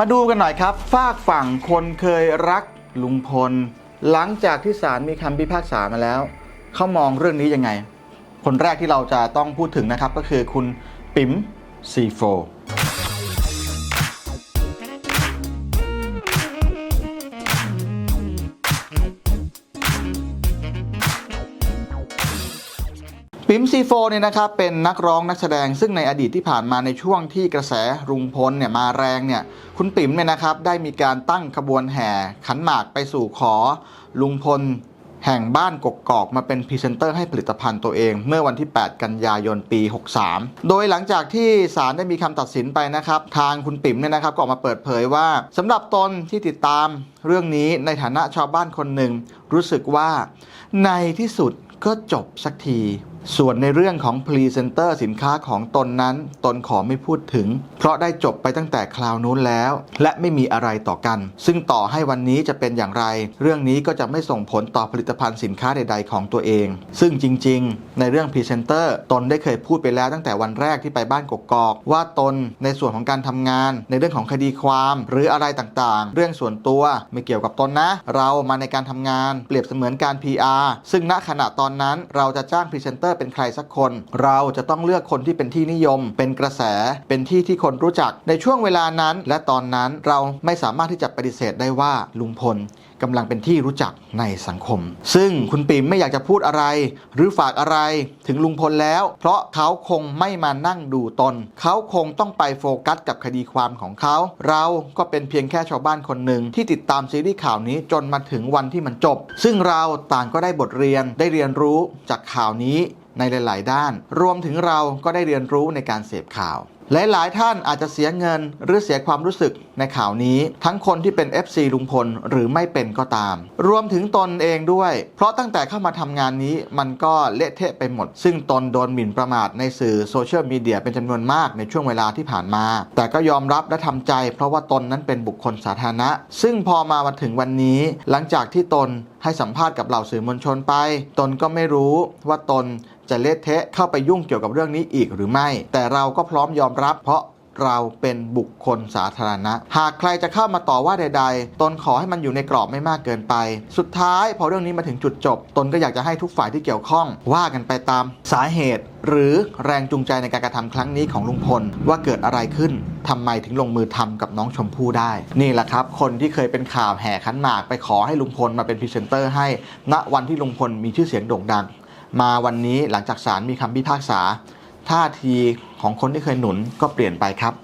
มาดูกันหน่อยครับ ฝากฝั่งคนเคยรักลุงพล หลังจากที่ศาลมีคำพิพากษามาแล้ว เขามองเรื่องนี้ยังไง คนแรกที่เราจะต้องพูดถึงนะครับก็คือคุณปิ๋มซีโฟ ปิ๋มซีโฟเนี่ยนะครับเป็นนักร้องนักแสดงซึ่งในอดีตที่ผ่านมาในช่วงที่กระแสรุงพลเนี่ยมาแรงเนี่ยคุณปิ๋มเนี่ยนะครับได้มีการตั้งขบวนแห่ขันหมากไปสู่ขอลุงพลแห่งบ้านกกอกมาเป็นพรีเซนเตอร์ให้ผลิตภัณฑ์ตัวเอง เมื่อวันที่ 8 กันยายนปี 63 โดยหลังจากที่ศาลได้มีคำตัดสินไปนะครับ ทางคุณปิ๋มเนี่ยนะครับก็ออกมาเปิดเผยว่าสำหรับตนที่ติดตามเรื่องนี้ในฐานะชาวบ้านคนหนึ่ง รู้สึกว่าในที่สุดก็จบสักที ส่วนในเรื่องของพรีเซนเตอร์สินค้าของตนนั้น ตนขอไม่พูดถึง เพราะได้จบไปตั้งแต่คราวนู้นแล้ว และไม่มีอะไรต่อกัน ซึ่งต่อให้วันนี้จะเป็นอย่างไร เรื่องนี้ก็จะไม่ส่งผลต่อผลิตภัณฑ์สินค้าใด ๆ ของตัวเอง ซึ่งจริง ๆ ในเรื่องพรีเซนเตอร์ตนได้เคยพูดไปแล้วตั้งแต่วันแรกที่ไปบ้านกกอก ว่าตนในส่วนของการทำงาน ในเรื่องของคดีความ หรืออะไรต่างๆ เรื่องส่วนตัวไม่เกี่ยวกับตนนะ เรามาในการทำงานเปรียบเสมือนการ PR ซึ่งณขณะตอนนั้นเราจะจ้างพรีเซนเตอร์เป็นใครสักคน เราจะต้องเลือกคนที่เป็นที่นิยม เป็นกระแส เป็นที่ที่คนรู้จักในช่วงเวลานั้น และตอนนั้นเราไม่สามารถที่จะปฏิเสธได้ว่าลุงพล กำลังเป็นที่รู้จักในสังคม ซึ่งคุณปิ่มไม่อยากจะพูดอะไร หรือฝากอะไรถึงลุงพลแล้ว เพราะเขาคงไม่มานั่งดูตน เขาคงต้องไปโฟกัสกับคดีความของเขา เราก็เป็นเพียงแค่ชาวบ้านคนหนึ่งที่ติดตามซีรีส์ข่าวนี้จนมาถึงวันที่มันจบ ซึ่งเราต่างก็ได้บทเรียนได้เรียนรู้จากข่าวนี้ในหลาย ๆ ด้าน รวมถึงเราก็ได้เรียนรู้ในการเสพข่าว หลายๆ ท่านอาจจะเสียเงินหรือเสียความรู้สึกในข่าวนี้ ทั้งคนที่เป็น FC ลุงพลหรือไม่เป็นก็ตาม รวมถึงตนเองด้วย เพราะตั้งแต่เข้ามาทำงานนี้มันก็เละเทะไปหมด ซึ่งตนโดนหมิ่นประมาทในสื่อโซเชียลมีเดียเป็นจำนวนมากในช่วงเวลาที่ผ่านมา แต่ก็ยอมรับและทำใจ เพราะว่าตนนั้นเป็นบุคคลสาธารณะ ซึ่งพอมามาถึงวันนี้ หลังจากที่ตนให้สัมภาษณ์กับเหล่าสื่อมวลชนไป ตนก็ไม่รู้ว่าตน จะเละเทะเข้าไปยุ่งเกี่ยวกับเรื่องนี้อีกหรือไม่ แต่เราก็พร้อมยอมรับ เพราะเราเป็นบุคคลสาธารณะ หากใครจะเข้ามาต่อว่าใด ๆ ตนขอให้มันอยู่ในกรอบไม่มากเกินไป สุดท้ายพอเรื่องนี้มาถึงจุดจบ ตนก็อยากจะให้ทุกฝ่ายที่เกี่ยวข้อง ว่ากันไปตามสาเหตุ หรือแรงจูงใจในการกระทำครั้งนี้ของลุงพล ว่าเกิดอะไรขึ้นทำไมถึงลงมือทำกับน้องชมพู่ได้ นี่แหละครับ คนที่เคยเป็นข่าวแห่ขันหมาก ไปขอให้ลุงพลมาเป็นพรีเซนเตอร์ให้ณวันที่ลุงพลมีชื่อเสียงโด่งดัง มาวันนี้หลังจากศาลมีคำพิพากษา ท่าทีของคนที่เคยหนุนก็เปลี่ยนไปครับ